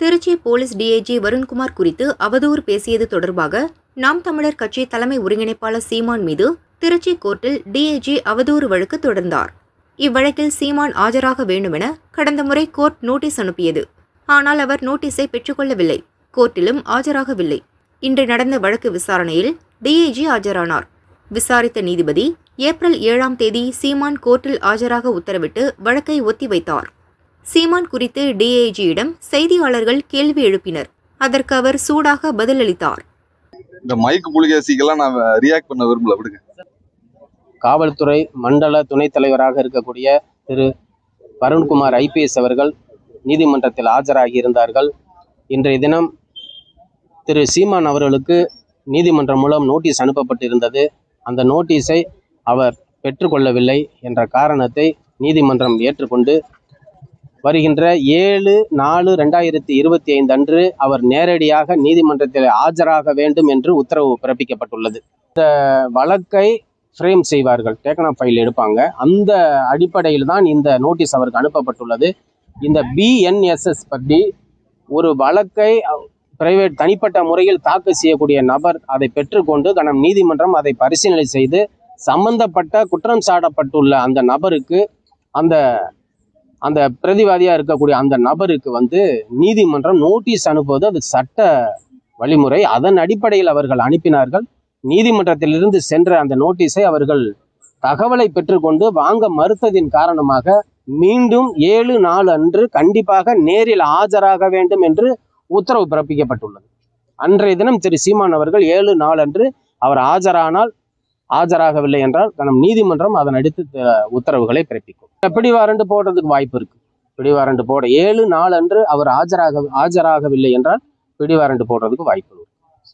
Trichy police DIG Varun Kumar குறித்து அவதூறு பேசியது தொடர்பாக நாம் தமிழர் கட்சி தலைமை ஒருங்கிணைப்பாளர் சீமான் மீது திருச்சி கோர்ட்டில் டிஐஜி அவதூறு வழக்கு தொடர்ந்தார். இவ்வழக்கில் சீமான் ஆஜராக வேண்டுமென கடந்த முறை கோர்ட் நோட்டீஸ் அனுப்பியது. ஆனால் அவர் நோட்டீஸை பெற்றுக்கொள்ளவில்லை. கோர்ட்டிலும் ஆஜராகவில்லை. இன்று நடந்த வழக்கு விசாரணையில் டிஐஜி ஆஜரானார். விசாரித்த நீதிபதி ஏப்ரல் ஏழாம் தேதி சீமான் கோர்ட்டில் ஆஜராக உத்தரவிட்டு வழக்கை ஒத்திவைத்தார். சீமான் குறித்து டிஐஜியிடம் செய்தியாளர்கள் கேள்வி எழுப்பினர். அதற்கு அவர் சூடாக பதிலளித்தார். இந்த மைக் புலிகேசிக்கெல்லாம் நான் ரியாக்ட் பண்ண விரும்பல விடுங்க. காவல்துறை மண்டல துணைத் தலைவராக இருக்கக்கூடிய திரு வருண்குமார் ஐபிஎஸ் அவர்கள் நீதிமன்றத்தில் ஆஜராகி இருந்தார்கள். இன்றைய தினம் திரு சீமான் அவர்களுக்கு நீதிமன்றம் மூலம் நோட்டீஸ் அனுப்பப்பட்டிருந்தது. அந்த நோட்டீஸை அவர் பெற்றுக்கொள்ளவில்லை என்ற காரணத்தை நீதிமன்றம் ஏற்றுக்கொண்டு வருகின்ற ஏழு நாலு ரெண்டாயிரத்தி இருபத்தி ஐந்து அன்று அவர் நேரடியாக நீதிமன்றத்தில் ஆஜராக வேண்டும் என்று உத்தரவு பிறப்பிக்கப்பட்டுள்ளது. இந்த வழக்கை ஃப்ரேம் செய்வார்கள். டேக்கன் ஆஃப் ஃபைல் எடுப்பாங்க. அந்த அடிப்படையில் தான் இந்த நோட்டீஸ் அவருக்கு அனுப்பப்பட்டுள்ளது. இந்த பிஎன்எஸ்எஸ் பற்றி ஒரு வழக்கை பிரைவேட் தனிப்பட்ட முறையில் தாக்கல் செய்யக்கூடிய நபர் அதை பெற்றுக்கொண்டு கனம் நீதிமன்றம் அதை பரிசீலனை செய்து சம்பந்தப்பட்ட குற்றம் சாட்டப்பட்டுள்ள அந்த நபருக்கு அந்த அந்த பிரதிவாதியாக இருக்கக்கூடிய அந்த நபருக்கு வந்து நீதிமன்றம் நோட்டீஸ் அனுப்புவது அது சட்ட வழிமுறை. அதன் அடிப்படையில் அவர்கள் அனுப்பினார்கள். நீதிமன்றத்திலிருந்து சென்ற அந்த நோட்டீஸை அவர்கள் தகவலை பெற்றுக்கொண்டு வாங்க மறுத்ததின் காரணமாக மீண்டும் ஏழு நாள் அன்று கண்டிப்பாக நேரில் ஆஜராக வேண்டும் என்று உத்தரவு பிறப்பிக்கப்பட்டுள்ளது. அன்றைய தினம் திரு சீமான் அவர்கள் ஏழு நாள் அன்று அவர் ஆஜரானால் ஆஜராகவில்லை என்றால் நம் நீதிமன்றம் அதன் அடுத்து உத்தரவுகளை பிறப்பிக்கும். பிடிவாரண்டு போடுறதுக்கு வாய்ப்பு இருக்கு. பிடிவாரண்டு போட ஏழு நாள் அன்று அவர் ஆஜராக ஆஜராகவில்லை என்றால் பிடிவாரண்டு போடுறதுக்கு வாய்ப்பு